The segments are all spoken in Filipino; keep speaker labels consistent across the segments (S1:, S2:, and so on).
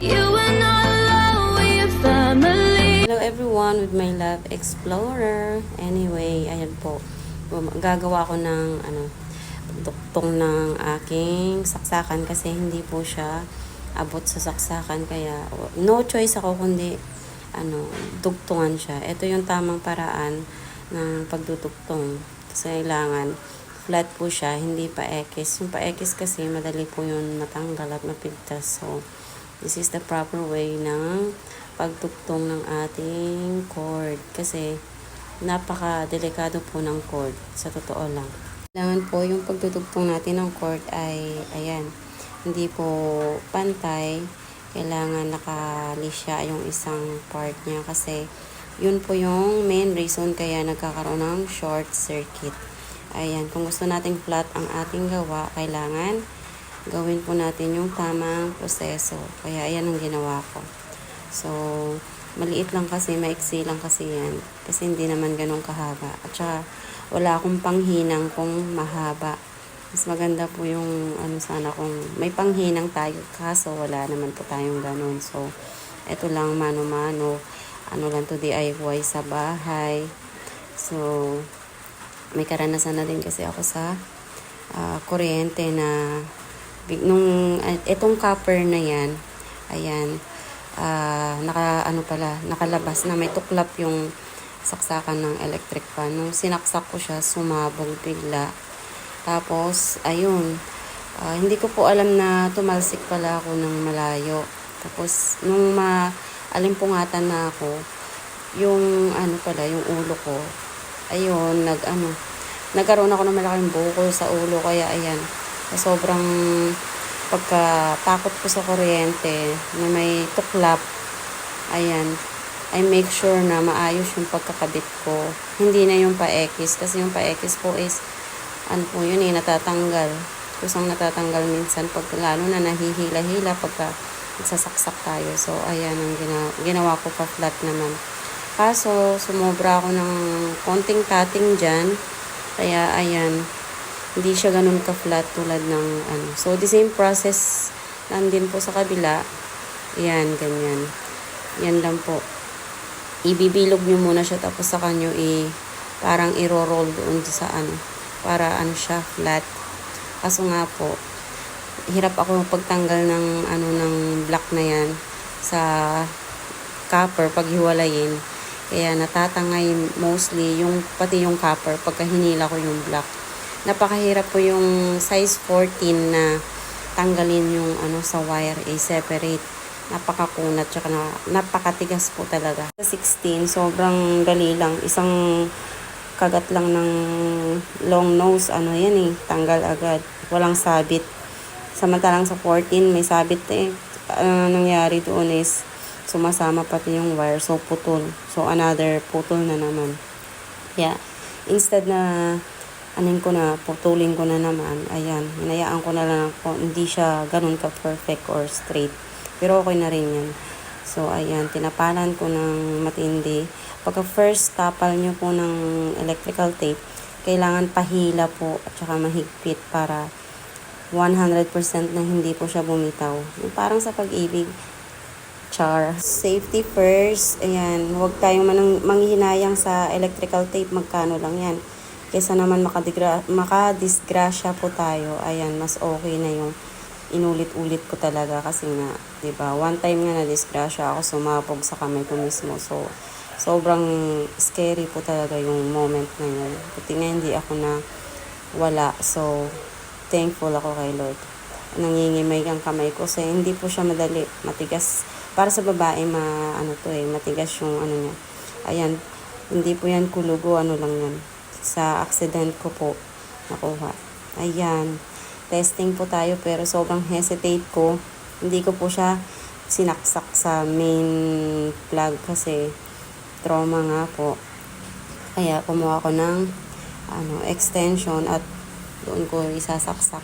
S1: Hello everyone with my love explorer. Anyway, ayan po. Gagawa ko ng ano duktong ng aking saksakan kasi hindi po siya abot sa saksakan kaya no choice ako kundi ano dugtungan siya. Ito yung tamang paraan ng pagdudugtong. Kasi kailangan flat po siya, hindi pa ekis. Yung pa ekis kasi madali po yun matanggal at mapigtas. So, this is the proper way ng pagtugtong ng ating cord. Kasi, napaka-delikado po ng cord. Sa totoo lang. Kailangan po yung pagtutugtong natin ng cord ay, ayan, hindi po pantay. Kailangan nakalisya yung isang part niya kasi yun po yung main reason kaya nagkakaroon ng short circuit. Ayan, kung gusto nating flat ang ating gawa, kailangan gawin po natin yung tamang proseso. Kaya ayan ang ginawa ko. So, maliit lang kasi, maiksi lang kasi yan. Kasi hindi naman ganun kahaba. At saka, wala akong panghinang kung mahaba. Mas maganda po yung ano sana kung may panghinang tayo. Kaso, wala naman po tayong ganun. So, eto lang mano-mano. Ano lang to DIY sa bahay. So, may karanasan na din kasi ako sa ah, kuryente na nung ah, etong copper na yan ayan ah, naka ano pala nakalabas na may tuklap yung saksakan ng electric fan. Nung sinaksak ko siya sumabog bigla. Tapos ayun ah, hindi ko po alam na tumalsik pala ako ng malayo. Tapos nung maalimpungatan na ako yung ano pala yung ulo ko ayun, nag ano, nagkaroon ako ng malaking bukol sa ulo. Kaya ayan, sa sobrang pagkatakot ko sa kuryente na may tuklap, ayan, I make sure na maayos yung pagkakabit ko. Hindi na yung pa-X kasi yung pa-X po is ano po yun eh, natatanggal. Kusang natatanggal minsan pag lalo na nahihila-hila pagka nagsasaksak tayo. So, ayan ang ginawa, ginawa ko pa flat naman. Kaso, sumobra ako ng konting cutting dyan. Kaya, ayan, hindi siya ganun ka-flat tulad ng ano. So, the same process nandin po sa kabila. Ayan, ganyan. Yan lang po. Ibibilog nyo muna siya tapos sa kanyo i parang iro-roll doon sa ano para ano siya flat. Kaso nga po, hirap ako pagtanggal ng ano ng block na yan sa copper pag hiwalayin. Kaya natatangay mostly yung pati yung copper pagka hinila ko yung block. Napakahirap po yung size 14 na tanggalin yung ano sa wire a separate. Napakakunat tsaka na, napakatigas po talaga. Sa 16, sobrang dali lang. Isang kagat lang ng long nose, ano yan eh, tanggal agad. Walang sabit. Samantalang sa 14, may sabit eh. Ano nangyari doon is, sumasama pati yung wire, so putol. So another putol na naman. Yeah. Instead na anin ko na, putulin ko na naman, ayan, hinayaan ko na lang po, hindi siya ganun ka-perfect or straight. Pero okay na rin yan. So, ayan, tinapalan ko ng matindi. Pagka first tapal nyo po ng electrical tape, kailangan pahila po at saka mahigpit para 100% na hindi po siya bumitaw. Parang sa pag-ibig, char. Safety first. Ayan, huwag tayong manang, manghihinayang sa electrical tape. Magkano lang yan. Kesa naman makadigra, makadisgrasya po tayo. Ayan, mas okay na yung inulit-ulit ko talaga kasi nga, ba? One time nga na disgrasya ako sumabog sa kamay ko mismo. So sobrang scary po talaga yung moment na yun. Buti nga hindi ako na wala. So thankful ako kay Lord. Nangingimay ang kamay ko kasi hindi po siya madali. Matigas. Para sa babae, ma, ano to eh, matigas yung ano niya. Ayan, hindi po yan kulugo, ano lang yan. Sa accident ko po nakuha. Ayan testing po tayo pero sobrang hesitate ko. Hindi ko po siya sinaksak sa main plug kasi trauma nga po. Kaya kumuha ko ng ano, extension at doon ko isasaksak.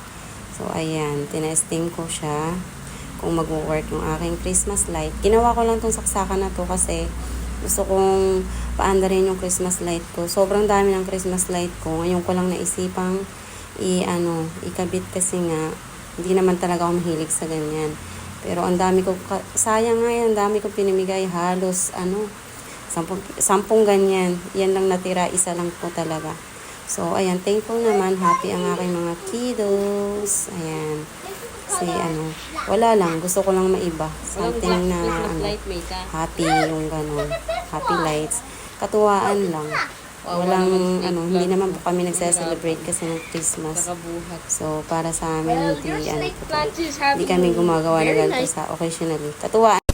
S1: So ayan, tinesting ko siya kung mag-work yung aking Christmas light. Ginawa ko lang tong saksakan na to kasi gusto kong paandarin yung Christmas light ko. Sobrang dami ng Christmas light ko. Ngayon ko lang naisipang i ano, ikabit kasi nga hindi naman talaga ako mahilig sa ganyan. Pero ang dami ko, sayang nga yan, ang dami ko pinimigay, halos ano, sampung, sampung ganyan. Yan lang natira, isa lang po talaga. So, ayan, thankful naman, happy ang aking mga kiddos. Ayan. Kasi ano, wala lang, gusto ko lang maiba. Something na ano, happy yung ganun. Happy lights. Katuwaan lang. Walang ano, hindi naman po kami nagse-celebrate kasi ng Christmas. So, para sa amin, hindi, ano po, hindi kami gumagawa ng ganito sa occasionally. Katuwaan